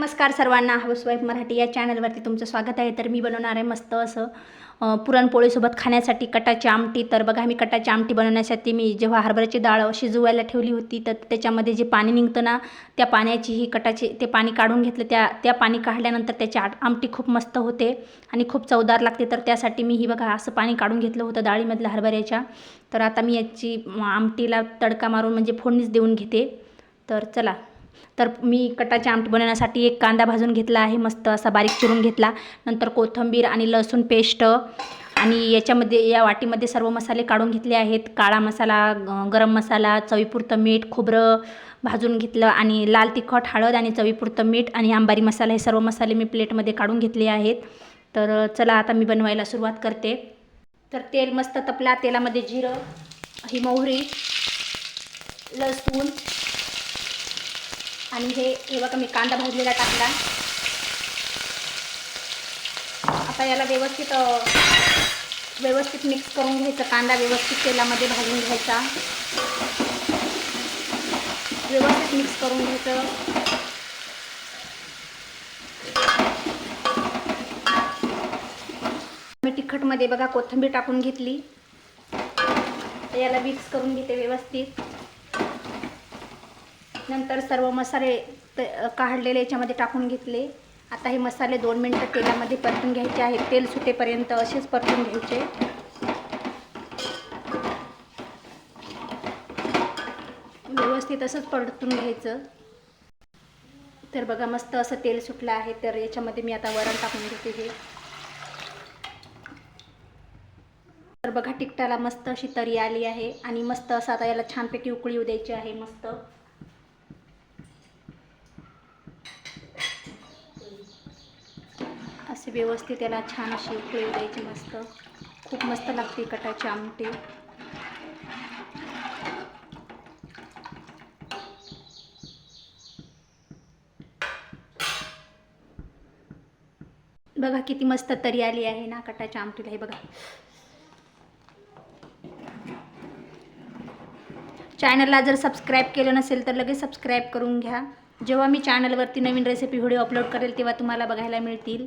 नमस्कार सर्वांना. हाऊसवाईफ मराठी या चॅनलवरती तुमचं स्वागत आहे. तर मी बनवणार आहे मस्त असं पुरणपोळीसोबत खाण्यासाठी कटाची आमटी. तर बघा मी कटाची आमटी बनवण्यासाठी मी जेव्हा हरभऱ्याची डाळ शिजवायला ठेवली होती तर त्याच्यामध्ये जे पाणी निघतं ना त्या पाण्याची ही कटाची ते पाणी काढून घेतलं. त्या त्या पाणी काढल्यानंतर त्याची आट आमटी खूप मस्त होते आणि खूप चवदार लागते. तर त्यासाठी मी ही बघा असं पाणी काढून घेतलं होतं डाळीमधल्या हरभऱ्याच्या. तर आता मी याची आमटीला तडका मारून म्हणजे फोडणीच देऊन घेते. तर चला. तर मी कटाची आमटी बनवण्यासाठी एक कांदा भाजून घेतला आहे मस्त असा बारीक चिरून घेतला. नंतर कोथिंबीर आणि लसूण पेस्ट आणि याच्यामध्ये या वाटीमध्ये सर्व मसाले काढून घेतले आहेत. काळा मसाला ग- गरम मसाला चवीपुरतं मीठ खोबरं भाजून घेतलं आणि लाल तिखट हळद आणि चवीपुरतं मीठ आणि आंबारी मसाला हे सर्व मसाले मी प्लेटमध्ये काढून घेतले आहेत. तर चला आता मी बनवायला सुरुवात करते. तर तेल मस्त तपला तेलामध्ये जिरं ही मोहरी लसूण आणि हे हे बघा मी कांदा भाजलेला टाकला. आता याला व्यवस्थित व्यवस्थित मिक्स करून घ्यायचं. कांदा व्यवस्थित तेलामध्ये भाजून घ्यायचा. व्यवस्थित मिक्स करून घ्यायचं. मी तिखटमध्ये बघा कोथिंबीर टाकून घेतली. तर याला मिक्स करून घेते व्यवस्थित. नंतर सर्व मसाले त काढलेले याच्यामध्ये टाकून घेतले. आता हे मसाले दोन मिनटं तेलामध्ये परतून घ्यायचे आहेत. तेल सुटेपर्यंत असेच परतून घ्यायचे. व्यवस्थित असंच परतून घ्यायचं. तर बघा मस्त असं तेल सुटलं आहे. तर याच्यामध्ये मी आता वरण टाकून घेते हे. तर बघा टिकटाला मस्त अशी तरी आली आहे. आणि मस्त असं आता याला छानपैकी उकळी द्यायची आहे. मस्त. असे व्यवस्थित याला छान अशी उकळी द्यायची मस्त. खूप मस्त लागते कटाची आमटी. बघा किती मस्त तरी आली आहे ना कटाच्या आमटीला हे बघा. चॅनलला जर सबस्क्राईब केलं नसेल तर लगेच सबस्क्राईब करून घ्या. जेव्हा मी चॅनलवरती नवीन रेसिपी व्हिडिओ अपलोड करेल तेव्हा तुम्हाला बघायला मिळतील.